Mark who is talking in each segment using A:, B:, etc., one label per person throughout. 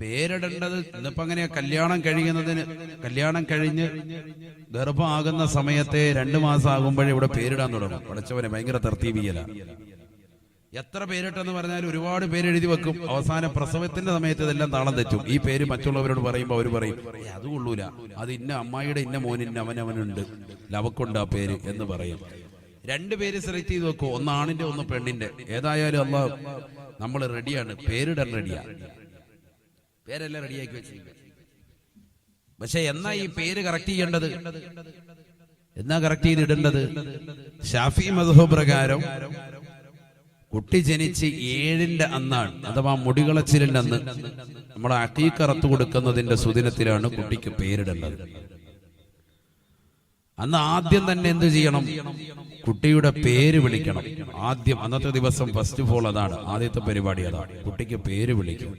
A: പേരിടേണ്ടത് ഇന്നിപ്പോ അങ്ങനെയാ കല്യാണം കഴിയുന്നതിന്? കല്യാണം കഴിഞ്ഞ് ഗർഭമാകുന്ന സമയത്തെ രണ്ടു മാസം ആകുമ്പോഴേ ഇവിടെ പേരിടാൻ തുടങ്ങും. പഠിച്ചവനെ ഭയങ്കര തർത്തീപിയല എത്ര പേരിട്ടെന്ന് പറഞ്ഞാൽ ഒരുപാട് പേരെഴുതി വെക്കും. അവസാന പ്രസവത്തിന്റെ സമയത്ത് ഇതെല്ലാം താളം തെറ്റും. ഈ പേര് മറ്റുള്ളവരോട് പറയുമ്പോൾ അവർ പറയും "ഏയ്, അത് കൊള്ളൂല. അത് ഇന്ന അമ്മായിയുടെ ഇന്ന മോനിന് അവനവനുണ്ട്. ലവക്കുണ്ട് ആ പേര് എന്ന് പറയും. രണ്ട് പേര് സെലക്ട് ചെയ്ത് വെക്കും. ഒന്ന് ആണിന്റെ ഒന്ന് പെണ്ണിന്റെ. ഏതായാലും അല്ല നമ്മൾ റെഡിയാണ് പേരിടാൻ റെഡിയാ പേരെല്ലാം റെഡിയാക്കി വെച്ചിരിക്കുക. പക്ഷെ എന്നാ ഈ പേര് കറക്റ്റ് ചെയ്യേണ്ടത്? എന്നാ കറക്റ്റ് ചെയ്തിടേണ്ടത്? ഷാഫി മധു പ്രകാരം കുട്ടി ജനിച്ച് ഏഴിന്റെ അന്നാണ് അഥവാ മുടികളച്ചിലിന്റെ അന്ന്. നമ്മൾ അക്കീക്കറത്ത് കൊടുക്കുന്നതിന്റെ സുദിനത്തിലാണ് കുട്ടിക്ക് പേരിടേണ്ടത്. അന്ന് ആദ്യം തന്നെ എന്ത് ചെയ്യണം? കുട്ടിയുടെ പേര് വിളിക്കണം. ആദ്യം അന്നത്തെ ദിവസം ഫസ്റ്റ് ഓഫ് ഓൾ അതാണ്. ആദ്യത്തെ പരിപാടി അതാണ് കുട്ടിക്ക് പേര് വിളിക്കും.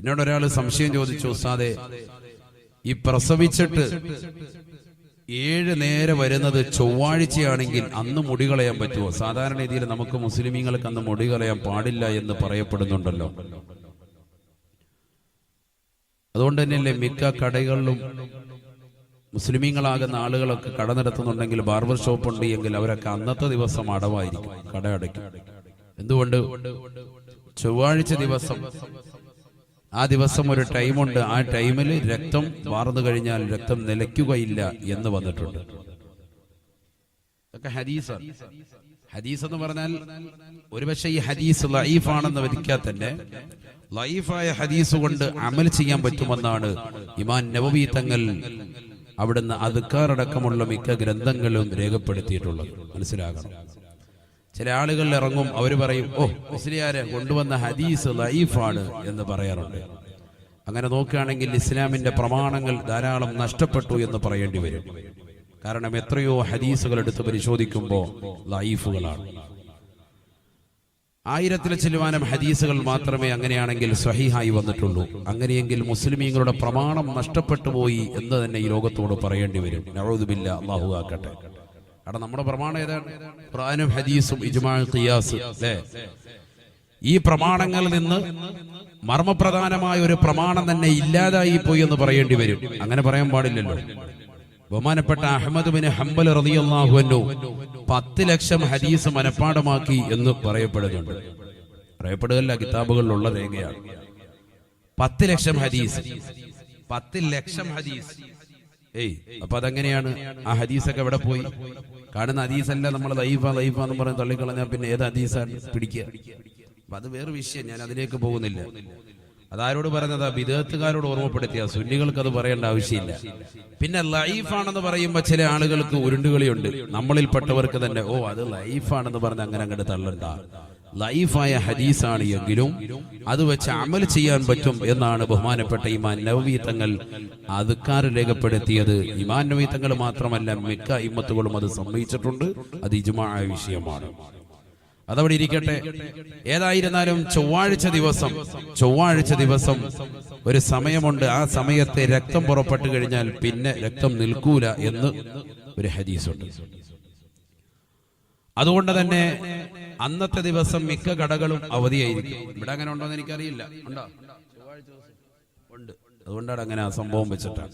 A: എന്നോട് ഒരാൾ സംശയം ചോദിച്ചു ഉസ്താദെ ഈ പ്രസവിച്ചിട്ട് ഏഴ് നേരെ വരുന്നത് ചൊവ്വാഴ്ചയാണെങ്കിൽ അന്ന് മുടി കളയാൻ പറ്റുമോ? സാധാരണ രീതിയിൽ നമുക്ക് മുസ്ലിമീങ്ങൾക്ക് അന്ന് മുടി കളയാൻ പാടില്ല എന്ന് പറയപ്പെടുന്നുണ്ടല്ലോ. അതുകൊണ്ട് തന്നെയല്ലേ മിക്ക കടകളിലും മുസ്ലിമീങ്ങളാകുന്ന ആളുകളൊക്കെ കട നടത്തുന്നുണ്ടെങ്കിൽ ബാർബർ ഷോപ്പ് ഉണ്ട് എങ്കിൽ അവരൊക്കെ അന്നത്തെ ദിവസം അടവായിരിക്കും. കട അടയ്ക്കും. എന്തുകൊണ്ട്? ചൊവ്വാഴ്ച ദിവസം. ആ ദിവസം ഒരു ടൈമുണ്ട്. ആ ടൈമിൽ രക്തം വാർന്നു കഴിഞ്ഞാൽ രക്തം നിലയ്ക്കുകയില്ല എന്ന് വന്നിട്ടുണ്ട്. ഹദീസാണ്. ഹദീസ് എന്ന് പറഞ്ഞാൽ ഒരുപക്ഷെ ഈ ഹദീസ് ലൈഫാണെന്ന് വരിക്കാൻ തന്നെ ലൈഫായ ഹദീസ് കൊണ്ട് അമൽ ചെയ്യാൻ പറ്റുമെന്നാണ് ഇമാൻ നവവി തങ്ങൾ അവിടുന്ന് അതുക്കാറടക്കമുള്ള മിക്ക ഗ്രന്ഥങ്ങളും രേഖപ്പെടുത്തിയിട്ടുള്ളത്. മനസ്സിലാകണം. ചില ആളുകൾ ഇറങ്ങും അവർ പറയും ഓ മുസ്ലിയാരെ കൊണ്ടുവന്ന ഹദീസ് ലൈഫാണ് എന്ന് പറയാറുണ്ട്. അങ്ങനെ നോക്കുകയാണെങ്കിൽ ഇസ്ലാമിന്റെ പ്രമാണങ്ങൾ ധാരാളം നഷ്ടപ്പെട്ടു എന്ന് പറയേണ്ടി വരും. കാരണം എത്രയോ ഹദീസുകൾ എടുത്ത് പരിശോധിക്കുമ്പോൾ ലൈഫുകളാണ് ആയിരത്തിൽ ചെല്ലുവാനും ഹദീസുകൾ മാത്രമേ അങ്ങനെയാണെങ്കിൽ സഹിഹായി വന്നിട്ടുള്ളൂ. അങ്ങനെയെങ്കിൽ മുസ്ലിമീങ്ങളുടെ പ്രമാണം നഷ്ടപ്പെട്ടു പോയി എന്ന് തന്നെ ഈ ലോകത്തോട് പറയേണ്ടി വരും. നവതുബില്ല അള്ളാഹു ആക്കട്ടെ. നമ്മുടെ പ്രമാണം ഏതാണ്? ഖുറാനും ഹദീസും ഇജ്മാൽ ഖിയാസ് അല്ലേ? ഈ പ്രമാണങ്ങളിൽ നിന്ന് മർമ്മപ്രധാനമായ ഒരു പ്രമാണം തന്നെ ഇല്ലാതായി പോയി എന്ന് പറയേണ്ടി വരും. അങ്ങനെ പറയാൻ പാടില്ലല്ലോ. ബഹുമാനപ്പെട്ട അഹമ്മദ് ബിൻ ഹംബൽ റളിയല്ലാഹു അൻഹു പത്ത് ലക്ഷം ഹദീസ് മനഃപ്പാടമാക്കി എന്ന് പറയപ്പെടുന്നുണ്ട്. പറയപ്പെടുകയല്ല കിതാബുകളിലുള്ള രേഖയാണ്. പത്ത് ലക്ഷം ഹദീസ്. പത്ത് ലക്ഷം ഹദീസ്. ഏയ് അപ്പൊ അതെങ്ങനെയാണ്? ആ ഹദീസൊക്കെ എവിടെ പോയി? കാണുന്ന ഹദീസല്ല നമ്മൾ ലൈഫ ലൈഫ എന്ന് പറഞ്ഞ് തള്ളിക്കളഞ്ഞാൽ പിന്നെ ഏത് ഹദീസാണ് പിടിക്കുക. അപ്പൊ അത് വേറെ വിഷയം ഞാൻ അതിലേക്ക് പോകുന്നില്ല. അതാരോട് പറഞ്ഞത് വിദേഹത്തുകാരോട് ഓർമ്മപ്പെടുത്തിയ. സുന്നികൾക്ക് അത് പറയേണ്ട ആവശ്യമില്ല. പിന്നെ ലൈഫാണെന്ന് പറയുമ്പോ ചില ആളുകൾക്ക് ഉരുണ്ടുകളിയുണ്ട്. നമ്മളിൽപ്പെട്ടവർക്ക് തന്നെ ഓ അത് ലൈഫാണെന്ന് പറഞ്ഞ് അങ്ങനെ അങ്ങോട്ട് തള്ളണ്ട ലൈഫായ ഹദീസാണ് എങ്കിലും അത് വെച്ച് അമൽ ചെയ്യാൻ പറ്റും എന്നാണ് ബഹുമാനപ്പെട്ട ഇമാൻ നവവി തങ്ങൾ അതുക്കാർ രേഖപ്പെടുത്തിയത്. ഇമാൻ നവവി തങ്ങൾ മാത്രമല്ല മിക്ക ഇമ്മത്തുകളും അത് സമ്മതിച്ചിട്ടുണ്ട്. അത് ഇജുമായ വിഷയമാണ്. അതവിടെ ഇരിക്കട്ടെ. ഏതായിരുന്നാലും ചൊവ്വാഴ്ച ദിവസം ചൊവ്വാഴ്ച ദിവസം ഒരു സമയമുണ്ട്. ആ സമയത്തെ രക്തം പുറപ്പെട്ടു കഴിഞ്ഞാൽ പിന്നെ രക്തം നിൽക്കൂല എന്ന് ഒരു ഹദീസുണ്ട്. അതുകൊണ്ട് തന്നെ അന്നത്തെ ദിവസം മിക്ക കടകളും അവധിയായിരിക്കും. ഇവിടെ അങ്ങനെ ഉണ്ടോ എന്ന് എനിക്കറിയില്ല. ഉണ്ടോ? ഉണ്ട്. അതുകൊണ്ടാണ് അങ്ങനെ ആ സംഭവം വെച്ചിട്ടാണ്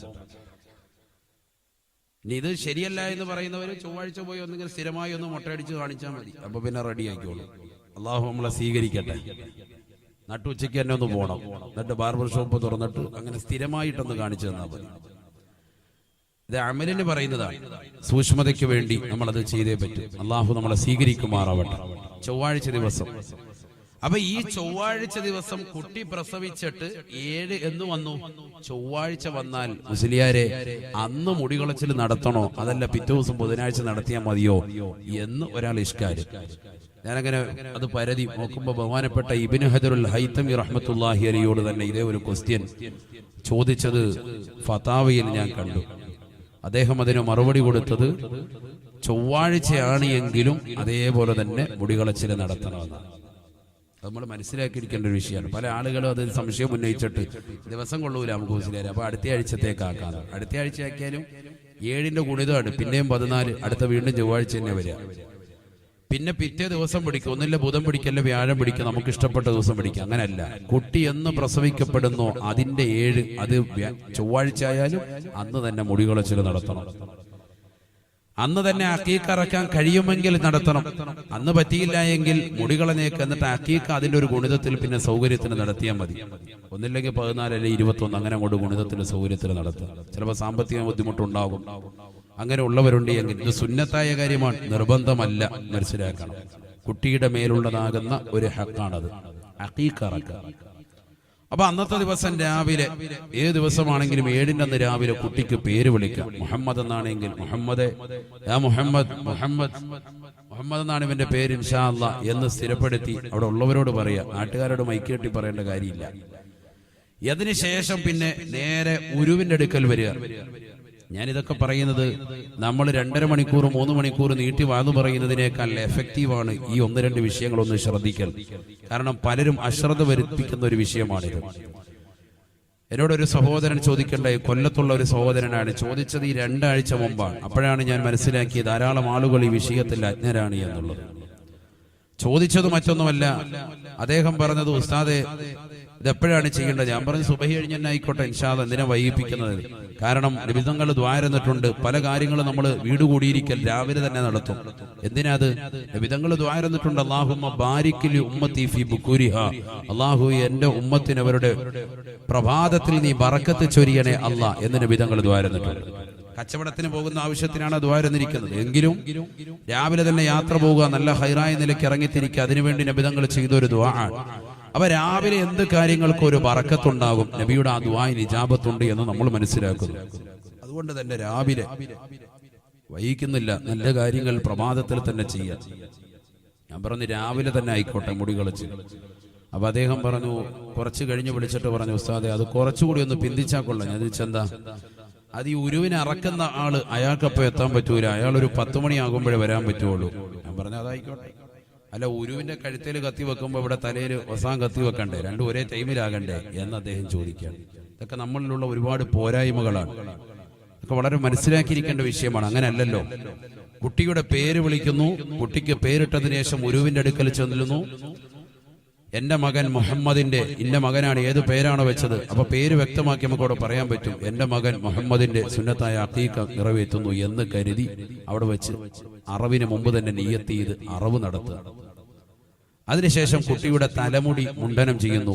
A: ഇനി ഇത് ശരിയല്ല എന്ന് പറയുന്നവർ ചൊവ്വാഴ്ച പോയി ഒന്നെങ്കിൽ സ്ഥിരമായി ഒന്ന് മുട്ടയടിച്ച് കാണിച്ചാൽ മതി. അപ്പൊ പിന്നെ റെഡി ആക്കിക്കോളൂ. അള്ളാഹു നമ്മളെ സ്വീകരിക്കട്ടെ. നട്ടുച്ചയ്ക്ക് തന്നെ ഒന്ന് പോകണം എന്നിട്ട് ബാർബർ ഷോപ്പ് തുറന്നിട്ട് അങ്ങനെ സ്ഥിരമായിട്ടൊന്ന് കാണിച്ചു തന്നാൽ മതി. ഇത് അമലിന് പറയുന്നതാണ് സൂക്ഷ്മതയ്ക്ക് വേണ്ടി നമ്മളത് ചെയ്തേ പറ്റും. അള്ളാഹു നമ്മളെ സ്വീകരിക്കുമാറാവട്ടെ. ചൊവ്വാഴ്ച ദിവസം അപ്പൊ ഈ ചൊവ്വാഴ്ച ദിവസം കുട്ടി പ്രസവിച്ചിട്ട് ഏഴ് എന്ന് വന്നു. ചൊവ്വാഴ്ച വന്നാൽ മുസ്ലിയാരെ അന്ന് മുടികളച്ചിൽ നടത്തണോ? അതല്ല പിറ്റേ ദിവസം ബുധനാഴ്ച നടത്തിയാൽ മതിയോ? എന്ന് ഒരാൾ ഇഷ്കാര്. ഞാനങ്ങനെ അത് പരതി നോക്കുമ്പോ ബഹുമാനപ്പെട്ട ഇബിന് ഹദറുൽ ഹൈത്തമി റഹ്മത്തുല്ലാഹി അലിയോട് തന്നെ ഇതേ ഒരു ക്വസ്റ്റ്യൻ ചോദിച്ചത് ഫതാവയിൽ ഞാൻ കണ്ടു. അദ്ദേഹം അതിന് മറുപടി കൊടുത്തത് ചൊവ്വാഴ്ചയാണ് എങ്കിലും അതേപോലെ തന്നെ മുടികളച്ചിൽ നടത്തണമെന്നാണ് അത് നമ്മൾ മനസ്സിലാക്കിയിരിക്കേണ്ട ഒരു വിഷയമാണ്. പല ആളുകളും അതിൽ സംശയം ഉന്നയിച്ചിട്ട് ദിവസം കൊള്ളൂല നമുക്ക് മനസ്സിലായാലും അപ്പോൾ അടുത്ത ആഴ്ചത്തേക്ക് ആക്കാന്ന്. അടുത്ത ആഴ്ച ആക്കിയാലും ഏഴിന്റെ ഗുണിതമാണ്. പിന്നെയും പതിനാല് അടുത്ത വീണ്ടും ചൊവ്വാഴ്ച തന്നെ വരിക. പിന്നെ പിറ്റേ ദിവസം പിടിക്കും. ഒന്നില്ല ബുധൻ പിടിക്കല്ല വ്യാഴം പിടിക്കുക നമുക്ക് ഇഷ്ടപ്പെട്ട ദിവസം പിടിക്കുക അങ്ങനല്ല. കുട്ടി എന്ന് പ്രസവിക്കപ്പെടുന്നോ. അതിന്റെ ഏഴ് അത് ചൊവ്വാഴ്ച ആയാലും അന്ന് തന്നെ മുടികളച്ചിൽ നടത്തണം. അന്ന് തന്നെ അക്കീക്ക് അറക്കാൻ കഴിയുമെങ്കിൽ നടത്തണം. അന്ന് പറ്റിയില്ല എങ്കിൽ മുടികളനേക്ക് എന്നിട്ട് അക്കീക്ക് അതിന്റെ ഒരു ഗുണിതത്തിൽ പിന്നെ സൗകര്യത്തിന് നടത്തിയാൽ മതി. ഒന്നില്ലെങ്കിൽ പതിനാല് അല്ലെങ്കിൽ ഇരുപത്തൊന്ന് അങ്ങനെ അങ്ങോട്ട് ഗുണിതത്തിന് സൗകര്യത്തിന് നടത്തുക. ചിലപ്പോൾ സാമ്പത്തിക ബുദ്ധിമുട്ടുണ്ടാകും. അങ്ങനെ ഉള്ളവരുണ്ട് എങ്കിൽ ഇത് സുന്നത്തായ കാര്യമാണ്. നിർബന്ധമല്ല. മനസ്സിലാക്കണം. കുട്ടിയുടെ മേലുള്ളതാകുന്ന ഒരു ഹക്കാണത്. അക്കീക്ക് അറക്കുക അപ്പൊ അന്നത്തെ ദിവസം രാവിലെ ഏത് ദിവസമാണെങ്കിലും ഏഴിന്റെ അന്ന് രാവിലെ കുട്ടിക്ക് പേര് വിളിക്കാം. മുഹമ്മദ് എന്നാണെങ്കിൽ മുഹമ്മദ്. മുഹമ്മദ് മുഹമ്മദ് മുഹമ്മദ് എന്നാണ് ഇവന്റെ പേര് ഇൻഷാ അല്ല എന്ന് സ്ഥിരപ്പെടുത്തി അവിടെ ഉള്ളവരോട് പറയാം. നാട്ടുകാരോട് മൈക്കേട്ടി പറയേണ്ട കാര്യമില്ല. അതിനുശേഷം പിന്നെ നേരെ ഉരുവിന്റെ അടുക്കൽ വരിക. ഞാൻ ഇതൊക്കെ പറയുന്നത് നമ്മൾ രണ്ടര മണിക്കൂർ മൂന്ന് മണിക്കൂർ നീട്ടി വാന്ന് പറയുന്നതിനേക്കാൾ എഫക്റ്റീവാണ് ഈ ഒന്ന് രണ്ട് വിഷയങ്ങളൊന്ന് ശ്രദ്ധിക്കൽ. കാരണം പലരും അശ്രദ്ധ വരുത്തിക്കുന്ന ഒരു വിഷയമാണിത്. എന്നോടൊരു സഹോദരൻ ചോദിക്കേണ്ട? കൊല്ലത്തുള്ള ഒരു സഹോദരനാണ്. ചോദിച്ചത് ഈ രണ്ടാഴ്ച മുമ്പാണ്. അപ്പോഴാണ് ഞാൻ മനസ്സിലാക്കിയത് ധാരാളം ആളുകൾ ഈ വിഷയത്തിൽ അജ്ഞരാണ് എന്നുള്ളത്. ചോദിച്ചത് മറ്റൊന്നുമല്ല. അദ്ദേഹം പറഞ്ഞത് ഉസ്താദെ ഇത് എപ്പോഴാണ് ചെയ്യേണ്ടത്? ഞാൻ പറഞ്ഞു സുബഹി കഴിഞ്ഞ് തന്നെ ആയിക്കോട്ടെ ഇൻഷാദ് എന്തിനാ വൈകിപ്പിക്കുന്നത്? കാരണം നിബിധങ്ങൾ ദ്വാരന്നിട്ടുണ്ട്. പല കാര്യങ്ങളും നമ്മൾ വീട് കൂടിയിരിക്കൽ രാവിലെ തന്നെ നടത്തും. എന്തിനാ അത്? നിബിധങ്ങൾ ദ്വാരന്നിട്ടുണ്ട്. അള്ളാഹുമ്മ ബാരിക്കലി ഉമ്മത്തി ഫി ബുക്കൂരിഹ അള്ളാഹു എന്റെ ഉമ്മത്തിന് അവരുടെ പ്രഭാതത്തിൽ നീ ബറക്കത്ത് ചൊരിയണേ അല്ല എന്ന് നിബിധങ്ങൾ ദ്വാരന്നിട്ടുണ്ട്. കച്ചവടത്തിന് പോകുന്ന ആവശ്യത്തിനാണ് ദ്വാരന്നിരിക്കുന്നത്. എങ്കിലും രാവിലെ തന്നെ യാത്ര പോവുക നല്ല ഹൈറായ നിലയ്ക്ക് ഇറങ്ങിത്തിരിക്കുക അതിനുവേണ്ടി നബിതങ്ങൾ ചെയ്തൊരു ദ്വാ അപ്പൊ രാവിലെ എന്ത് കാര്യങ്ങൾക്കും ഒരു വറക്കത്തുണ്ടാകും നബിയുടെ ആ ദ്വായി നിജാപത്തുണ്ട് എന്ന് നമ്മൾ മനസ്സിലാക്കുന്നു. അതുകൊണ്ട് തന്നെ രാവിലെ വൈകുന്നില്ല നല്ല കാര്യങ്ങൾ പ്രഭാതത്തിൽ തന്നെ ചെയ്യാം. ഞാൻ പറഞ്ഞു രാവിലെ തന്നെ ആയിക്കോട്ടെ മുടി കളിച്ച്. അപ്പൊ അദ്ദേഹം പറഞ്ഞു കുറച്ച് കഴിഞ്ഞ് വിളിച്ചിട്ട് പറഞ്ഞു ഉസ്താദെ അത് കുറച്ചുകൂടി ഒന്ന് പിന്തിച്ചാ കൊള്ളാം. ഞാൻ ചോദിച്ചെന്താ അത് ഈ ഉരുവിനെ അറക്കുന്ന ആൾ അയാൾക്കപ്പോ എത്താൻ പറ്റൂല. അയാൾ ഒരു പത്ത് മണിയാകുമ്പോഴേ വരാൻ പറ്റുള്ളൂ. ഞാൻ പറഞ്ഞു അതായിക്കോട്ടെ. അല്ല ഉരുവിന്റെ കഴുത്തേൽ കത്തി വെക്കുമ്പോ ഇവിടെ തലയിൽ വസാം കത്തി വെക്കണ്ടേ? രണ്ടും ഒരേ ടൈമിലാകണ്ടേ? എന്ന് അദ്ദേഹം ചോദിക്കുകയാണ്. ഇതൊക്കെ നമ്മളിലുള്ള ഒരുപാട് പോരായ്മകളാണ്. ഇതൊക്കെ വളരെ മനസ്സിലാക്കിയിരിക്കേണ്ട വിഷയമാണ്. അങ്ങനെയല്ലല്ലോ. കുട്ടിയുടെ പേര് വിളിക്കുന്നു. കുട്ടിക്ക് പേരിട്ടതിന് ശേഷം ഉരുവിന്റെ അടുക്കൽ ചെന്നിരുന്നു എന്റെ മകൻ മുഹമ്മദിന്റെ ഇന്റെ മകനാണ് ഏത് പേരാണ് വെച്ചത്? അപ്പൊ പേര് വ്യക്തമാക്കി നമുക്ക് അവിടെ പറയാൻ പറ്റും. എന്റെ മകൻ മുഹമ്മദിന്റെ സുന്നത്തായ അക്കീക്ക നിറവേറ്റുന്നു എന്ന് കരുതി അവിടെ വെച്ച് അറവിന് മുമ്പ് തന്നെ നീയത്തി ഇത് അറവ് നടത്തുക. അതിനുശേഷം കുട്ടിയുടെ തലമുടി മുണ്ടനം ചെയ്യുന്നു.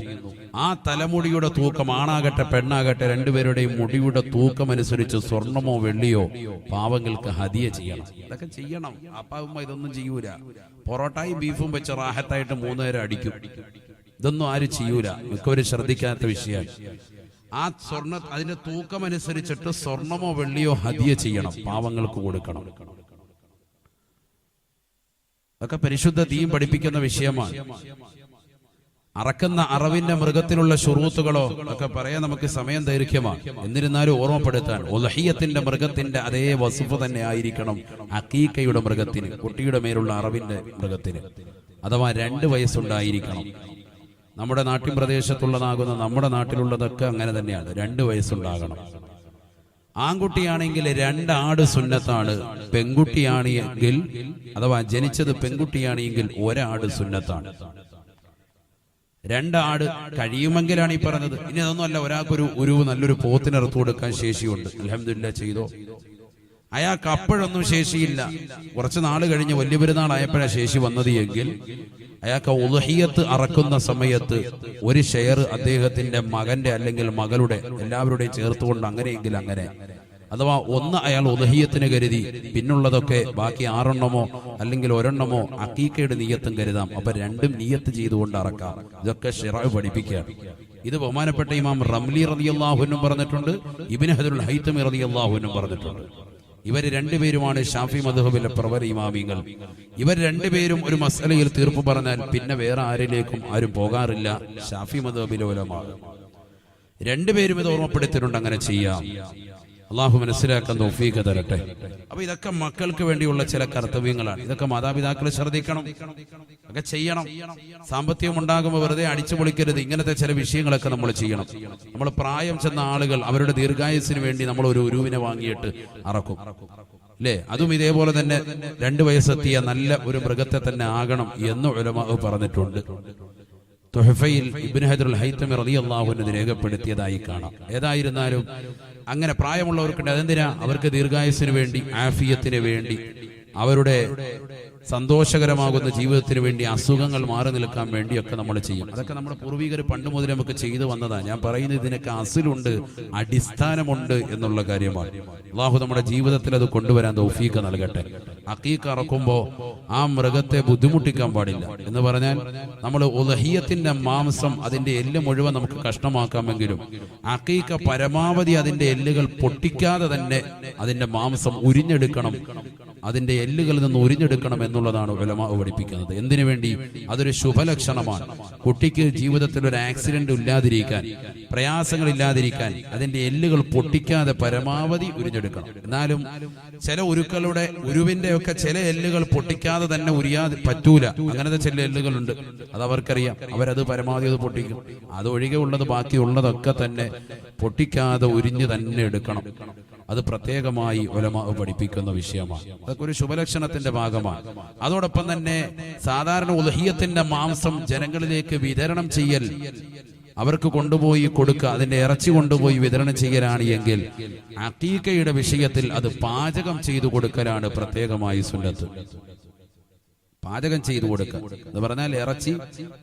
A: ആ തലമുടിയുടെ തൂക്കം ആണാകട്ടെ പെണ്ണാകട്ടെ രണ്ടുപേരുടെയും മുടിയുടെ തൂക്കം അനുസരിച്ച് സ്വർണമോ വെള്ളിയോ പാവങ്ങൾക്ക് ഹതിയ ചെയ്യണം. ഇതൊക്കെ ചെയ്യണം. അപ്പാവുമ്പോ ഇതൊന്നും ചെയ്യൂല. പൊറോട്ടായും ബീഫും വെച്ച് റാഹത്തായിട്ട് മൂന്ന് നേരം അടിക്കും. ഇതൊന്നും ആരും ചെയ്യൂല. മിക്കവരും ശ്രദ്ധിക്കാത്ത വിഷയമാണ് ആ സ്വർണ അതിന്റെ തൂക്കം അനുസരിച്ചിട്ട് സ്വർണമോ വെള്ളിയോ ഹതിയ ചെയ്യണം. പാവങ്ങൾക്ക് കൊടുക്കണം. അതൊക്കെ പരിശുദ്ധ ദീൻ പഠിപ്പിക്കുന്ന വിഷയമാണ്. അറക്കുന്ന അറവിന്റെ മൃഗത്തിലുള്ള ഷുറൂത്തുകളോ ഒക്കെ പറയാൻ നമുക്ക് സമയം ദൈർഘ്യമാണ്. എന്നിരുന്നാലും ഓർമ്മപ്പെടുത്താൻ ഒലഹിയത്തിന്റെ മൃഗത്തിന്റെ അതേ വസുഫ് തന്നെ ആയിരിക്കണം അക്കീക്കയുടെ മൃഗത്തിന് കുട്ടിയുടെ മേലുള്ള അറവിന്റെ മൃഗത്തിന്. അഥവാ രണ്ട് വയസ്സുണ്ടായിരിക്കണം. നമ്മുടെ നാട്ടിൻ പ്രദേശത്തുള്ളതാകുന്ന നമ്മുടെ നാട്ടിലുള്ളതൊക്കെ അങ്ങനെ തന്നെയാണ്. രണ്ട് വയസ്സുണ്ടാകണം. ആൺകുട്ടിയാണെങ്കിൽ രണ്ട് ആട് സുന്നത്താണ്. പെൺകുട്ടിയാണെങ്കിൽ അഥവാ ജനിച്ചത് പെൺകുട്ടിയാണെങ്കിൽ ഒരാട് സുന്നത്താണ്. രണ്ടാട് കഴിയുമെങ്കിലാണ് ഈ പറഞ്ഞത്. ഇനി അതൊന്നുമല്ല ഒരാൾക്കൊരു ഒരു നല്ലൊരു പോത്തിനിറത്തു കൊടുക്കാൻ ശേഷിയുണ്ട്. അലഹമില്ല ചെയ്തോ? അയാൾക്ക് അപ്പോഴൊന്നും ശേഷിയില്ല. കുറച്ച് നാൾ കഴിഞ്ഞ് വലിയ പെരുന്നാളായപ്പോഴാണ് ശേഷി വന്നത് എങ്കിൽ അയാൾക്ക് ഉദഹിയത്ത് അറക്കുന്ന സമയത്ത് ഒരു ഷെയർ അദ്ദേഹത്തിന്റെ മകന്റെ അല്ലെങ്കിൽ മകളുടെ എല്ലാവരുടെയും ചേർത്തുകൊണ്ട് അങ്ങനെയെങ്കിൽ അങ്ങനെ അഥവാ ഒന്ന് അയാൾ ഉദഹീയത്തിന് കരുതി പിന്നുള്ളതൊക്കെ ബാക്കി ആറെണ്ണമോ അല്ലെങ്കിൽ ഒരെണ്ണമോ അക്കീക്കയുടെ നീയത്തും കരുതാം. അപ്പൊ രണ്ടും നീയത്ത് ചെയ്തുകൊണ്ട് അറക്കാം. ഇതൊക്കെ ഷിറാവ് പഠിപ്പിക്കുകയാണ് ഇത് ബഹുമാനപ്പെട്ട ഇമാം റംലി റതിയല്ലാഹുനും പറഞ്ഞിട്ടുണ്ട് ഇബിൻ ഹദുൽ ഹൈത്തമി റതിയല്ലാഹുനും പറഞ്ഞിട്ടുണ്ട്. ഇവർ രണ്ടുപേരുമാണ് ഷാഫി മധുഹബിലെ പ്രവര ഇമാമിങ്ങൾ. ഇവർ രണ്ടുപേരും ഒരു മസലയിൽ തീർപ്പ് പറഞ്ഞാൽ പിന്നെ വേറെ ആരിലേക്കും ആരും പോകാറില്ല. ഷാഫി മധുഹബിലെ ഉലമാണ് രണ്ടുപേരും ഇത് ഓർമ്മപ്പെടുത്തിയിട്ടുണ്ട് അങ്ങനെ ചെയ്യാം. അള്ളാഹു മനസ്സിലാക്കാൻ തോഫീക്ക് തരട്ടെ. അപ്പൊ ഇതൊക്കെ മക്കൾക്ക് വേണ്ടിയുള്ള ചില കർത്തവ്യങ്ങളാണ്. ഇതൊക്കെ മാതാപിതാക്കൾ ശ്രദ്ധിക്കണം. ഒക്കെ ചെയ്യണം. സാമ്പത്തികം ഉണ്ടാകുമ്പോൾ വെറുതെ അടിച്ചു പൊളിക്കരുത്. ഇങ്ങനത്തെ ചില വിഷയങ്ങളൊക്കെ നമ്മൾ ചെയ്യണം. നമ്മൾ പ്രായം ചെന്ന ആളുകൾ അവരുടെ ദീർഘായുസിന് വേണ്ടി നമ്മൾ ഒരു ഉരുവിനെ വാങ്ങിയിട്ട് അറക്കും. അല്ലേ അതും ഇതേപോലെ തന്നെ രണ്ടു വയസ്സെത്തിയ നല്ല ഒരു മൃഗത്തെ തന്നെ ആകണം എന്ന് ഉലമാവ് പറഞ്ഞിട്ടുണ്ട്. തൊഹഫയിൽ ഇബ്നു ഹജറുൽ ഹൈത്തമി റളിയല്ലാഹു അൻഹു രേഖപ്പെടുത്തിയതായി കാണാം. ഏതായിരുന്നാലും അങ്ങനെ പ്രായമുള്ളവർക്കുണ്ട്. അതെന്തിനാ? അവർക്ക് ദീർഘായുസിന് വേണ്ടി ആഫിയത്തിന് വേണ്ടി. അവരുടെ സന്തോഷകരമാകുന്ന ജീവിതത്തിന് വേണ്ടി അസുഖങ്ങൾ മാറി നിൽക്കാൻ വേണ്ടിയൊക്കെ നമ്മൾ ചെയ്യും. അതൊക്കെ നമ്മുടെ പൂർവികർ പണ്ട് മുതൽ നമുക്ക് ചെയ്തു വന്നതാണ് ഞാൻ പറയുന്നത് ഇതിനൊക്കെ അസിലുണ്ട് അടിസ്ഥാനമുണ്ട് എന്നുള്ള കാര്യമാണ്. അള്ളാഹു നമ്മുടെ ജീവിതത്തിൽ അത് കൊണ്ടുവരാൻ തൗഫീഖ് നൽകട്ടെ. അക്കീക്ക് അറക്കുമ്പോൾ ആ മൃഗത്തെ ബുദ്ധിമുട്ടിക്കാൻ പാടില്ല. എന്ന് പറഞ്ഞാൽ നമ്മൾ ഉലഹിയത്തിന്റെ മാംസം അതിന്റെ എല്ല് മുഴുവൻ നമുക്ക് കഷ്ടമാക്കാമെങ്കിലും അക്കീക്ക പരമാവധി അതിന്റെ എല്ലുകൾ പൊട്ടിക്കാതെ തന്നെ അതിന്റെ മാംസം ഉരിഞ്ഞെടുക്കണം. അതിന്റെ എല്ലുകളിൽ നിന്ന് ഉരിഞ്ഞെടുക്കണം എന്നുള്ളതാണ് ഉലമാവ് പഠിപ്പിക്കുന്നത്. എന്തിനു വേണ്ടി? അതൊരു ശുഭലക്ഷണമാണ്. കുട്ടിക്ക് ജീവിതത്തിൽ ഒരു ആക്സിഡന്റ് ഇല്ലാതിരിക്കാൻ പ്രയാസങ്ങൾ ഇല്ലാതിരിക്കാൻ അതിന്റെ എല്ലുകൾ പൊട്ടിക്കാതെ പരമാവധി ഉരിഞ്ഞെടുക്കണം. എന്നാലും ചില ഉരുക്കളുടെ ഉരുവിന്റെ ഒക്കെ ചില എല്ലുകൾ പൊട്ടിക്കാതെ തന്നെ ഉരിയാതെ പറ്റൂല. അങ്ങനത്തെ ചില എല്ലുകളുണ്ട്. അത് അവർക്കറിയാം. അവരത് പരമാവധി അത് പൊട്ടിക്കും. അതൊഴികെ ഉള്ളത് ബാക്കിയുള്ളതൊക്കെ തന്നെ പൊട്ടിക്കാതെ ഉരിഞ്ഞ് തന്നെ എടുക്കണം. അത് പ്രത്യേകമായി ഒലമാവ് പഠിപ്പിക്കുന്ന വിഷയമാണ്. അതൊക്കെ ഒരു ശുഭലക്ഷണത്തിന്റെ ഭാഗമാണ്. അതോടൊപ്പം തന്നെ സാധാരണ ഉലഹിയത്തിന്റെ മാംസം ജനങ്ങളിലേക്ക് വിതരണം ചെയ്യൽ അവർക്ക് കൊണ്ടുപോയി കൊടുക്കുക അതിന്റെ ഇറച്ചി കൊണ്ടുപോയി വിതരണം ചെയ്യലാണ് എങ്കിൽ അക്കീക്കയുടെ വിഷയത്തിൽ അത് പാചകം ചെയ്തു കൊടുക്കലാണ് പ്രത്യേകമായി സുന്നത്ത്. പാചകം ചെയ്തു കൊടുക്കുക എന്ന് പറഞ്ഞാൽ ഇറച്ചി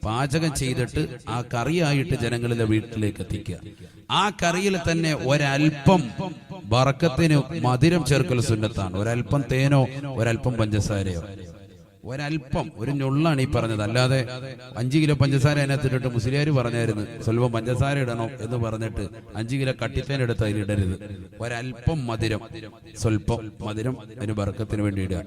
A: പാചകം ചെയ്തിട്ട് ആ കറിയായിട്ട് ജനങ്ങളിലെ വീട്ടിലേക്ക് എത്തിക്കുക. ആ കറിയിൽ തന്നെ ഒരൽപ്പം വറക്കത്തിന് മധുരം ചേർക്കൽ സുന്നത്താണ്. ഒരൽപ്പം തേനോ ഒരൽപ്പം പഞ്ചസാരയോ. ഒരൽപ്പം ഒരു ഞൊള്ളാണ് ഈ പറഞ്ഞത്. അല്ലാതെ അഞ്ച് കിലോ പഞ്ചസാര അതിനകത്തിട്ടിട്ട് മുസ്ലിയാർ പറഞ്ഞായിരുന്നു സ്വല്പം പഞ്ചസാര ഇടണം എന്ന് പറഞ്ഞിട്ട് അഞ്ച് കിലോ കട്ടിത്തേൻ എടുത്ത് അതിനിടരുത് ഒരൽപ്പം മധുരം സ്വല്പം മധുരം അതിന് ബർക്കത്തിന് വേണ്ടി ഇടുക.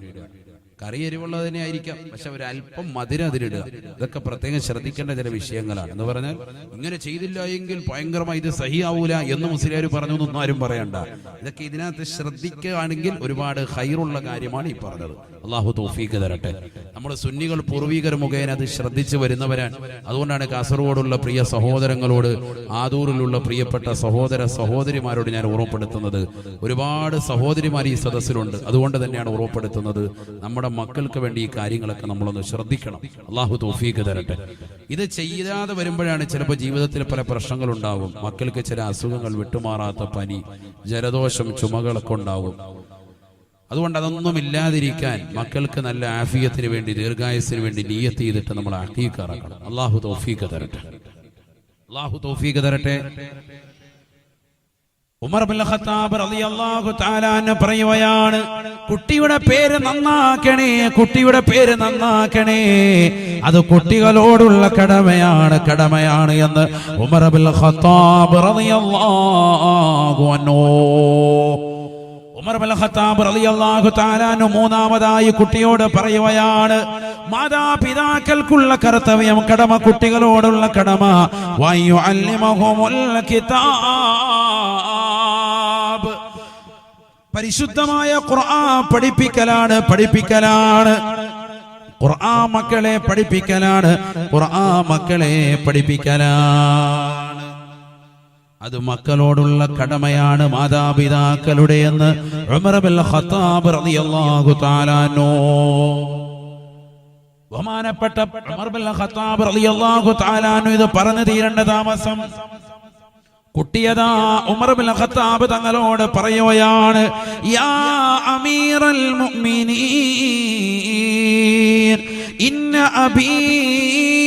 A: കറി എരിവുള്ളത് തന്നെ ആയിരിക്കാം. പക്ഷെ ഒരു അല്പം മധുരം അതിലിടുക. ഇതൊക്കെ പ്രത്യേകം ശ്രദ്ധിക്കേണ്ട ചില വിഷയങ്ങളാണ്. എന്ന് പറഞ്ഞാൽ ഇങ്ങനെ ചെയ്തില്ല എങ്കിൽ ഭയങ്കരമായി ഇത് സഹിയാവൂല എന്ന് മുസ്ലിയാർ പറഞ്ഞു എന്നൊന്നും ആരും പറയണ്ട. ഇതൊക്കെ ഇതിനകത്ത് ശ്രദ്ധിക്കുകയാണെങ്കിൽ ഒരുപാട് ഹൈറുള്ള കാര്യമാണ് ഈ പറഞ്ഞത്. അള്ളാഹു തോഫീക്ക് തരട്ടെ. നമ്മുടെ സുന്നികൾ പൂർവികർ മുഖേന അത് ശ്രദ്ധിച്ചു വരുന്നവരാണ്. അതുകൊണ്ടാണ് കാസർഗോഡുള്ള പ്രിയ സഹോദരങ്ങളോട് ആദൂറിലുള്ള പ്രിയപ്പെട്ട സഹോദര സഹോദരിമാരോട് ഞാൻ ഓർമ്മപ്പെടുത്തുന്നത്. ഒരുപാട് സഹോദരിമാർ ഈ സദസ്സിലുണ്ട്. അതുകൊണ്ട് തന്നെയാണ് ഓർമ്മപ്പെടുത്തുന്നത്. നമ്മുടെ മക്കൾക്ക് വേണ്ടി ഈ കാര്യങ്ങളൊക്കെ നമ്മളൊന്ന് ശ്രദ്ധിക്കണം. അള്ളാഹു തോഫീക്ക് തരട്ടെ. ഇത് ചെയ്യാതെ വരുമ്പോഴാണ് ചിലപ്പോൾ ജീവിതത്തിൽ പല പ്രശ്നങ്ങൾ ഉണ്ടാവും മക്കൾക്ക് ചില അസുഖങ്ങൾ വിട്ടുമാറാത്ത പനി ജലദോഷം ചുമകളൊക്കെ ഉണ്ടാവും. അതുകൊണ്ട് അതൊന്നും ഇല്ലാതിരിക്കാൻ മക്കൾക്ക് നല്ല ആഫിയത്തിന് വേണ്ടി ദീർഘായുസിന് വേണ്ടി നീയത്ത് ചെയ്തിട്ട് നമ്മൾ അഹീക്കാറാക്കണം അള്ളാഹു തോഫീക്ക് തരട്ടെ. അള്ളാഹു തോഫീക്ക് തരട്ടെ. ഉമർ ബിൻ ഖത്താബ് റളിയല്ലാഹു പറയുകയാണ് കുട്ടിയുടെ പേര് നന്നാക്കണേ കുട്ടിയുടെ പേര് നന്നാക്കണേ. അത് കുട്ടികളോടുള്ള കടമയാണ് കടമയാണ് എന്ന് ഉമർ ബിൻ ഖത്താബ് റളിയല്ലാഹു ഉമർ ബിൻ ഖത്താബ് റളിയല്ലാഹു മൂന്നാമതായി കുട്ടിയോട് പറയുകയാണ് മാതാപിതാക്കൾക്കുള്ള കർത്തവ്യം കടമ കുട്ടികളോടുള്ള കടമ വയുഅല്ലിമഹുമുൽ കിതാബ്. പരിശുദ്ധമായ ഖുർആൻ പഠിപ്പിക്കലാണ് പഠിപ്പിക്കലാണ്. ഖുർആൻ മക്കളെ പഠിപ്പിക്കലാണ് ഖുർആൻ മക്കളെ പഠിപ്പിക്കലാണ്. അത് മക്കളോടുള്ള കടമയാണ് മാതാപിതാക്കളുടെ എന്ന് ഖത്താബ് റളിയല്ലാഹു അൻഹു. ബഹുമാനപ്പെട്ട ഖത്താബ് റളിയല്ലാഹു അൻഹു ഇത് പറഞ്ഞു തീരേണ്ട താമസം. കുട്ടിയതാ ഉമർ ബിൻ ഖത്താബ് തങ്ങളോട് പറയുകയാണ് യാ അമീറൽ മുഅ്മിനീൻ ഇന്ന അബീ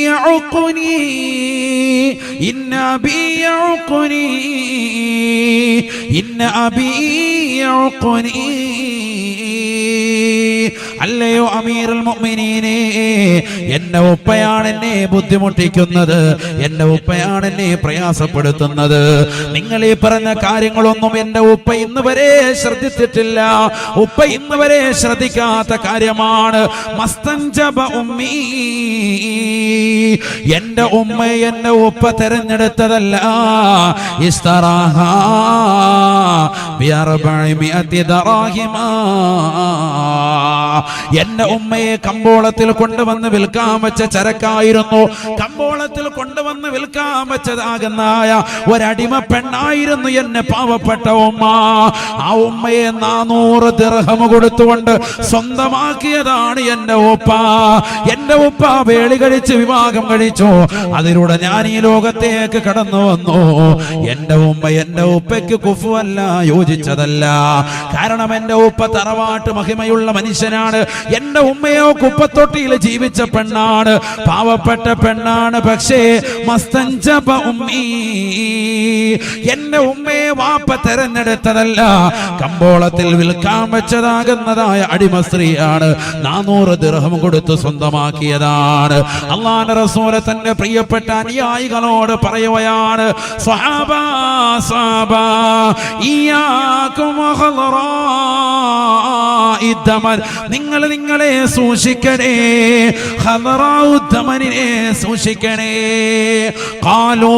A: യഉഖുനി ഇന്ന അബീ യഉഖുനി ഇന്ന അബീ യഉഖുനി അല്ലയോ അമീറുൽ മുഅ്മിനീനേ? എന്റെ ഉപ്പയാണ് എന്നെ ബുദ്ധിമുട്ടിക്കുന്നത്. എന്റെ ഉപ്പയാണ് എന്നെ പ്രയാസപ്പെടുത്തുന്നത്. നിങ്ങൾ ഈ പറഞ്ഞ കാര്യങ്ങളൊന്നും എന്റെ ഉപ്പ ഇന്ന് വരെ ശ്രദ്ധിച്ചിട്ടില്ല. ഉപ്പ ഇന്ന് വരെ ശ്രദ്ധിക്കാത്ത കാര്യമാണ്. ഉമ്മീ. എന്റെ ഉമ്മ എന്റെ ഉപ്പ തെരഞ്ഞെടുത്തതല്ല. ഇസ്തറാഹ. എന്റെ ഉമ്മയെ കമ്പോളത്തിൽ കൊണ്ടുവന്ന് വിൽക്കാൻ വെച്ച ചരക്കായിരുന്നു. കമ്പോളത്തിൽ കൊണ്ടുവന്ന് വിൽക്കാൻ വെച്ചതാകുന്നായ ഒരടിമ പെണ്ണായിരുന്നു എന്നെ പാവപ്പെട്ട ഉമ്മ. ആ ഉമ്മയെ നാനൂറ് ദിർഹം കൊടുത്തുകൊണ്ട് സ്വന്തമാക്കിയതാണ് എന്റെ ഉപ്പ. എന്റെ ഉപ്പ വേളി കഴിച്ച് വിവാഹം കഴിച്ചു. അതിലൂടെ ഞാൻ ഈ ലോകത്തേക്ക് കടന്നു വന്നു. എന്റെ ഉമ്മ എന്റെ ഉപ്പയ്ക്ക് കുഫുവല്ല യോജിച്ചതല്ല കാരണം എന്റെ ഉപ്പ തറവാട്ട് മഹിമയുള്ള മനുഷ്യനാണ്. എന്റെ ഉമ്മയോ കുപ്പത്തൊട്ടിയിൽ ജീവിച്ച പെണ്ണാണ്. പാവപ്പെട്ട പെണ്ണാണ്. പക്ഷേ മസ്തഞ്ചപ ഉമ്മീ. എന്റെ ഉമ്മയെ വാപ്പ തെരഞ്ഞെടുത്തതല്ല. കമ്പോളത്തിൽ വിൽക്കാൻ വെച്ചതാകുന്നതായ അടിമ സ്ത്രീയാണ്. നാനൂറ് ദിർഹം കൊടുത്ത് സ്വന്തമാക്കിയതാണ്. അള്ളാന്റെ റസൂലെ തന്റെ പ്രിയപ്പെട്ട അനുയായികളോട് പറയുകയാണ്. നിങ്ങൾ നിങ്ങളെ സൂക്ഷിക്കണേ ഹദറാഉദ്ദമനിനെ സൂക്ഷിക്കണേ. കാലോ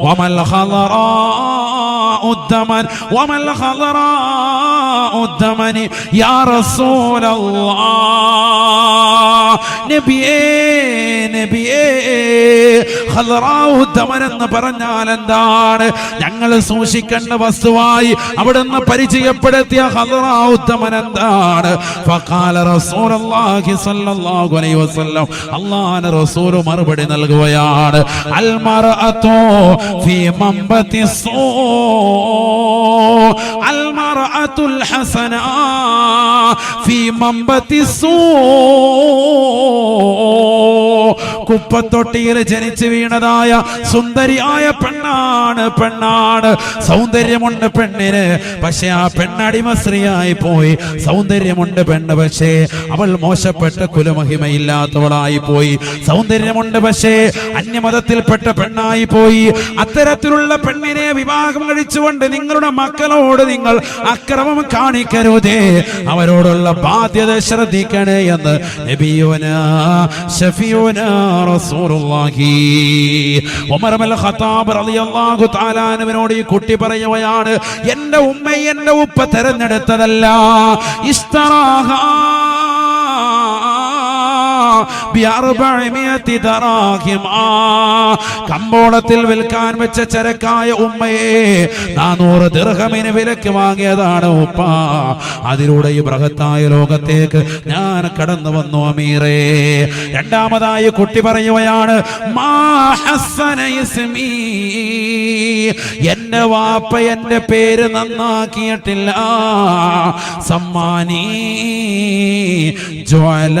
A: وما الخضراء വമൽ ഖദറാഉദ്ദമൻ الدمن ഖദറാഉദ്ദമനി യാ റസൂലല്ലാഹ് നബിയേ നബിയേ ഖദറാഉദ്ദമൻ എന്ന് പറഞ്ഞാൽ എന്താണ്? ഞങ്ങൾ സൂക്ഷിക്കേണ്ട വസ്തുവായി അവിടുന്ന് പരിചയപ്പെടുത്തിയ ഖദറാഉദ്ദമൻ എന്താണ്? ഫഖാല റസൂലുള്ളാഹി സ്വല്ലല്ലാഹു അലൈഹി വസല്ലം അല്ലാഹുവിന്റെ റസൂൽ മറുപടി നൽകുകയാണ്. അൽ മർഅതു ഫീ മംബതി സൂ. അൽ മർഅത്തുൽ ഹസന ഫീ മംബതി സൂ കുപ്പത്തൊട്ടിയിൽ ജനിച്ചു വീണതായ സുന്ദരിയായ പെണ്ണാണ് പെണ്ണാണ്. സൗന്ദര്യമുണ്ട് പെണ്ണിന് പക്ഷെ ആ പെണ്ണടിമ സ്ത്രീയായി പോയി. സൗന്ദര്യമുണ്ട് പെണ്ണ് പക്ഷേ അവൾ മോശപ്പെട്ട കുലമഹിമയില്ലാത്തവളായി പോയി. സൗന്ദര്യമുണ്ട് പക്ഷേ അന്യമതത്തിൽപ്പെട്ട പെണ്ണായി പോയി. അത്തരത്തിലുള്ള പെണ്ണിനെ വിവാഹം കഴിച്ചുകൊണ്ട് നിങ്ങളുടെ മക്കളോട് നിങ്ങൾ അക്രമം കാണിക്കരുതേ. അവരോടുള്ള ബാധ്യത ശ്രദ്ധിക്കണേ എന്ന് നബിയോന ഷഫിയോന റസൂലുള്ളാഹി ഉമർ റളിയല്ലാഹു തആല ഈ കുട്ടി പറയുകയാണ് എന്റെ ഉമ്മ എന്റെ ഉപ്പ തെരഞ്ഞെടുത്തതല്ല ദറാഹിമ. കമ്പോളത്തിൽ വിൽക്കാൻ വെച്ച ചരക്കായ ഉമ്മയെ നാനൂറ് ദീർഘമിന് വിലക്ക് വാങ്ങിയതാണ് ഉപ്പ. അതിലൂടെ ഈ ബൃഹത്തായ ലോകത്തേക്ക് ഞാൻ കടന്നു വന്നു അമീറേ. രണ്ടാമതായി കുട്ടി പറയുകയാണ്. എന്റെ വാപ്പ എന്റെ പേര് നന്നാക്കിയിട്ടില്ല. സമ്മാനീ ജ്വാല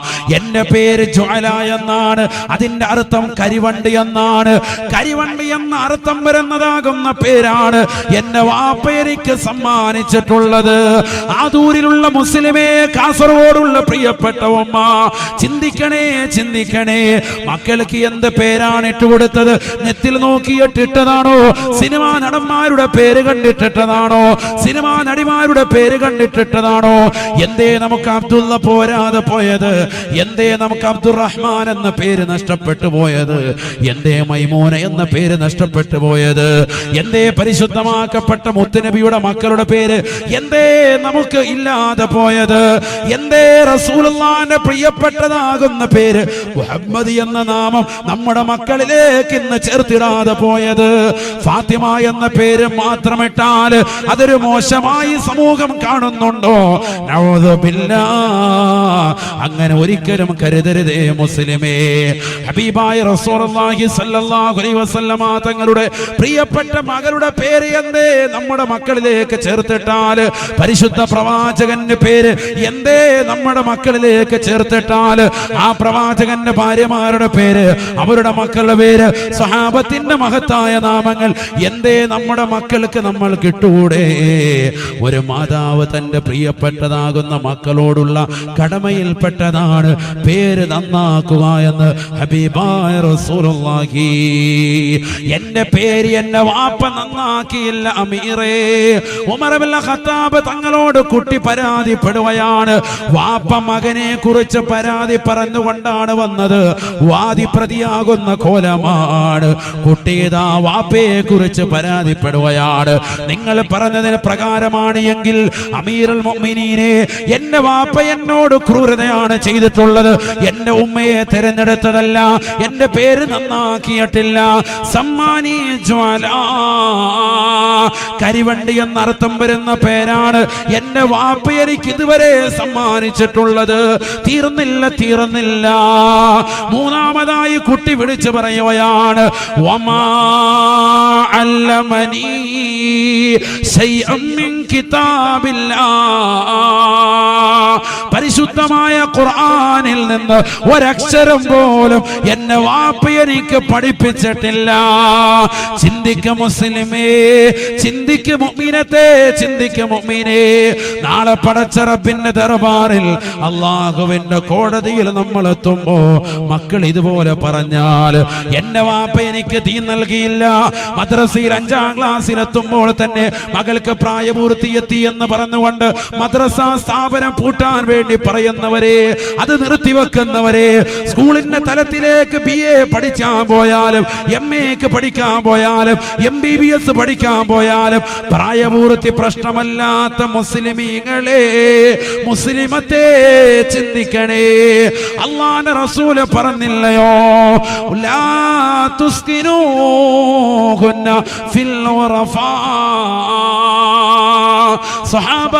A: എന്റെ പേര് ജ്വാല എന്നാണ്. അതിന്റെ അർത്ഥം കരിവണ്ടി എന്നാണ്. കരിവണ്ടി എന്ന അർത്ഥം വരുന്നതാകുന്ന പേരാണ് എന്റെ വാപ്പ എനിക്ക് ആ ദൂരിലുള്ള മുസ്ലിമേ കാസർഗോഡുള്ള പ്രിയപ്പെട്ട ഉമ്മ ചിന്തിക്കണേ ചിന്തിക്കണേ. മക്കൾക്ക് എന്ത് പേരാണ് ഇട്ടുകൊടുത്തത് നെത്തിൽ നോക്കിയിട്ട് ഇട്ടതാണോ സിനിമാ നടന്മാരുടെ പേര് കണ്ടിട്ടിട്ടതാണോ? സിനിമാ നടിമാരുടെ പേര് കണ്ടിട്ടിട്ടതാണോ? എന്തേ നമുക്ക് അബ്ദുള്ള പോരാതെ പോയത്? എന്തേ നമുക്ക് അബ്ദുറഹ്മാൻ എന്ന പേര് നഷ്ടപ്പെട്ടു പോയത്? എന്തേ മൈമൂന എന്ന പേര് നഷ്ടപ്പെട്ടു പോയത്? എന്തേ പരിശുദ്ധമാക്കപ്പെട്ട മുത്തുനബിയുടെ മക്കളുടെ പേര് എന്തേ നമുക്ക് ഇല്ലാതെ പോയത്? എന്തേ റസൂലുള്ളാന്റെ പ്രിയപ്പെട്ടതാകുന്ന പേര് മുഹമ്മദ് എന്ന നാമം നമ്മുടെ മക്കളിലേക്ക് ഇന്ന് ചേർത്തിടാതെ പോയത്. ഫാത്തിമ എന്ന പേര് മാത്രമിട്ടാൽ അതൊരു മോശമായി സമൂഹം കാണുന്നുണ്ടോ? അങ്ങനെ ബില്ലാ. ഒരിക്കലും കരുതരുതേ മുസ്ലിമേ. ഹബീബായ റസൂലുള്ളാഹി സല്ലല്ലാഹു അലൈഹി വസല്ലമ തങ്ങളുടെ പ്രിയപ്പെട്ട മകളുടെ പേര് എന്തേ? നമ്മുടെ മക്കളിലേക്ക് ചേർത്തിട്ടാൽ. പരിശുദ്ധ പ്രവാചകന്റെ പേര് എന്തേ? നമ്മുടെ മക്കളിലേക്ക് ചേർത്തിട്ടാൽ. ആ പ്രവാചകന്റെ ഭാര്യമാരുടെ പേര് അവരുടെ മക്കളുടെ പേര് സഹാബത്തിന്റെ മഹത്തായ നാമങ്ങൾ എന്തേ? നമ്മുടെ മക്കൾക്ക് നമ്മൾ കിട്ടൂടെ? ഒരു മാതാവ് തന്റെ പ്രിയപ്പെട്ടതാകുന്ന മക്കളോടുള്ള കടമയിൽപ്പെട്ടതാണ്. പേര് നന്നാക്കുക എന്ന് ഹബീബായ റസൂലുള്ളാഹി. എന്റെ പേര് എന്റെ വാപ്പ നന്നാക്കിയില്ല അമീറേ. ഉമർ ഇബ്നുൽ ഖത്താബ് തങ്ങളോട് കുട്ടി പരാതിപ്പെടുകയാണ്. വാപ്പ മകനെ കുറിച്ച് പരാതി പറഞ്ഞുകൊണ്ടാണ് വന്നത്. വാദി പ്രതിയാകുന്ന കോലമാണ്. കുട്ടിയതാ വാപ്പയെ കുറിച്ച് പരാതിപ്പെടുകയാണ്. നിങ്ങൾ പറഞ്ഞതിന് പ്രകാരമാണ് എങ്കിൽ മുഅ്മിനീനെ എന്റെ വാപ്പ എന്നോട് ക്രൂരതയാണ് ചെയ്തിട്ടുള്ളത്. എന്റെ ഉമ്മയെ തിരഞ്ഞെടുത്തതല്ല എന്റെ പേര് നന്നാക്കിയിട്ടില്ല. സമ്മാനി ജ്വാല. കരിവണ്ടി എന്നർത്ഥം വരുന്ന പേരാണ് എന്റെ വാപ്പ എനിക്ക് ഇതുവരെ സമ്മാനിച്ചിട്ടുള്ളത്. തീർന്നില്ല തീർന്നില്ല. മൂന്നാമതായി കുട്ടി വിളിച്ചു പറയുകയാണ് വമാ പരിശുദ്ധമായ ഖുർആനിൽ നിന്ന് ഒരക്ഷരം പോലും എന്നെ വാപ്പ എനിക്ക് പഠിപ്പിച്ചിട്ടില്ല. ചിന്തിക്ക മുസ്ലിമേ ചിന്തിക്ക മുഅ്മിനത്തെ ചിന്തിക്ക മുഅ്മിനേ. നാളെ പടച്ചറപ്പിന്റെ ദർബാറിൽ അള്ളാഹുവിന്റെ കോടതിയിൽ നമ്മൾ എത്തുമ്പോ മക്കൾ ഇതുപോലെ പറഞ്ഞാൽ എന്റെ വാപ്പ എനിക്ക് തീ നൽകിയില്ല. മദ്രസയിൽ അഞ്ചാം ക്ലാസ്സിൽ എത്തുമ്പോൾ തന്നെ മകൾക്ക് പ്രായപൂർത്തി എത്തി എന്ന് പറഞ്ഞുകൊണ്ട് മദ്രസ സ്ഥാപനം പൂട്ടാൻ വേണ്ടി പറയുന്നവരെ അത് നിർത്തിവെക്കുന്നവരെ സ്കൂളിന്റെ തലത്തിലേക്ക് ബി എ പഠിക്കാൻ പോയാലും എം എക്ക് പഠിക്കാൻ പോയാലും എം ബി ബി എസ് പഠിക്കാൻ പോയാലും പ്രായപൂർത്തി പ്രശ്നമല്ലാത്ത മുസ്ലിമീങ്ങളെ മുസ്ലിമത്തെ ചിന്തിക്കണേ. അള്ളാന്റെ റസൂൽ പറഞ്ഞില്ലയോ? ഉറഫാ. സഹാബ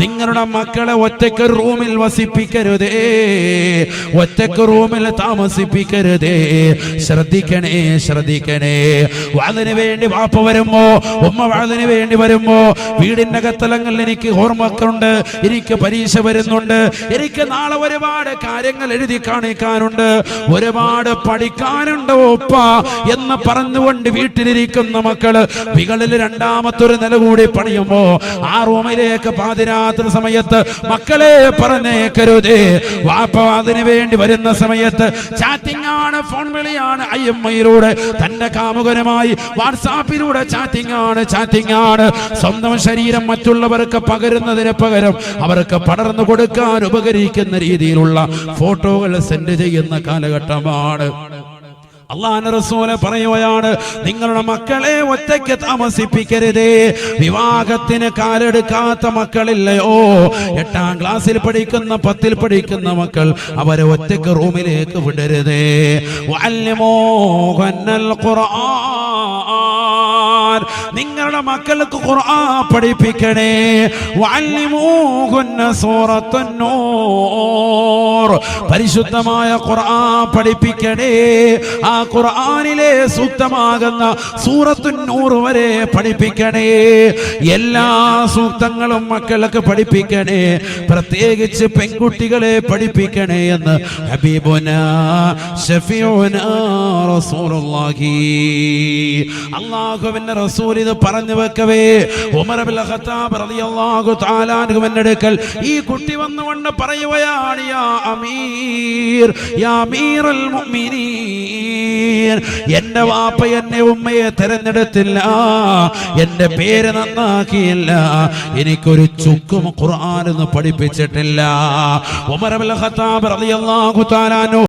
A: നിങ്ങളുടെ മക്കളെ ഒറ്റയ്ക്ക് റൂമിൽ വസിപ്പിക്കരുതേ ഒറ്റയ്ക്ക് റൂമിൽ താമസിപ്പിക്കരുതേ. ശ്രദ്ധിക്കണേ ശ്രദ്ധിക്കണേ. വാതിന് വേണ്ടി വാപ്പ വരുമ്പോ ഉമ്മ വാതിന് വേണ്ടി വരുമ്പോ വീടിന്റെ അകത്തലങ്ങളിൽ എനിക്ക് ഓർമ്മക്കുണ്ട് എനിക്ക് പരീക്ഷ വരുന്നുണ്ട് എനിക്ക് നാളെ ഒരുപാട് കാര്യങ്ങൾ എഴുതി കാണിക്കാനുണ്ട്. ഒരുപാട് പഠിക്കാനുണ്ട് ഒപ്പ എന്ന് പറഞ്ഞുകൊണ്ട് വീട്ടിലിരിക്കുന്ന മക്കൾ വികളിൽ രണ്ടാമത്തൊരു നില കൂടി പണിയുമ്പോ ആ റൂമിലേക്ക് പാതിരാത്രി സമയത്ത് മക്കളെ പറഞ്ഞേക്കരുതേ വാപ്പ വേണ്ടി വരുന്ന സമയത്ത് ചാറ്റിംഗ് ആണ് ഫോൺ വിളിയാണ് ഐ എം ഐയിലൂടെ തന്റെ കാമുകനുമായി വാട്സാപ്പിലൂടെ ചാറ്റിംഗ് ആണ് ചാറ്റിംഗ് ആണ് സ്വന്തം ശരീരം മറ്റുള്ളവർക്ക് പകരുന്നതിന് പകരം അവർക്ക് പടർന്നു കൊടുക്കാൻ ഉപകരിക്കുന്ന രീതിയിലുള്ള ഫോട്ടോകൾ സെൻഡ് ചെയ്യുന്ന കാലഘട്ടമാണ്. അള്ളാഹ് റസൂൽ പറയുകയാണ് നിങ്ങളുടെ മക്കളെ ഒറ്റയ്ക്ക് താമസിപ്പിക്കരുതേ. വിവാഹത്തിന് കാലെടുക്കാത്ത മക്കളില്ലയോ? എട്ടാം ക്ലാസ്സിൽ പഠിക്കുന്ന പത്തിൽ പഠിക്കുന്ന മക്കൾ അവരെ ഒറ്റയ്ക്ക് റൂമിലേക്ക് വിടരുതേ. നിങ്ങളുടെ മക്കൾക്ക് ഖുർആൻ പഠിപ്പിക്കണേ. പരിശുദ്ധമായ ഖുർആൻ പഠിപ്പിക്കണേ. ആ ഖുർആനിലെ സൂക്തമാകുന്ന സൂറത്തു നൂറ് വരെ പഠിപ്പിക്കണേ. എല്ലാ സൂക്തങ്ങളും മക്കൾക്ക് പഠിപ്പിക്കണേ. പ്രത്യേകിച്ച് പെൺകുട്ടികളെ പഠിപ്പിക്കണേ എന്ന് ഹബീബുന ഷഫീഉന റസൂലുള്ളാഹി. അല്ലാഹുവിന്റെ റസൂൽ ഇത് പറഞ്ഞു വെക്കവേ. ഉമർ ഇബ്നുൽ ഖത്താബ് റളിയല്ലാഹു തആല അൻഹുവിന്റെ ഈ കുട്ടി വന്നുകൊണ്ട് പറയുകയാണ് യാ അമീർ യാ അമീറുൽ മുഅ്മിനീൻ. എന്റെ വാപ്പ എന്നെ ഉമ്മയെ തെരഞ്ഞെടുത്തില്ല. എന്റെ പേര് നന്നാക്കിയില്ല. എനിക്കൊരു ചുക്കും ഖുർആൻ എന്ന് പഠിപ്പിച്ചിട്ടില്ല. ഉമർ ഹത്താബ് ഖത്താബ് റളിയല്ലാഹു തആല അൻഹു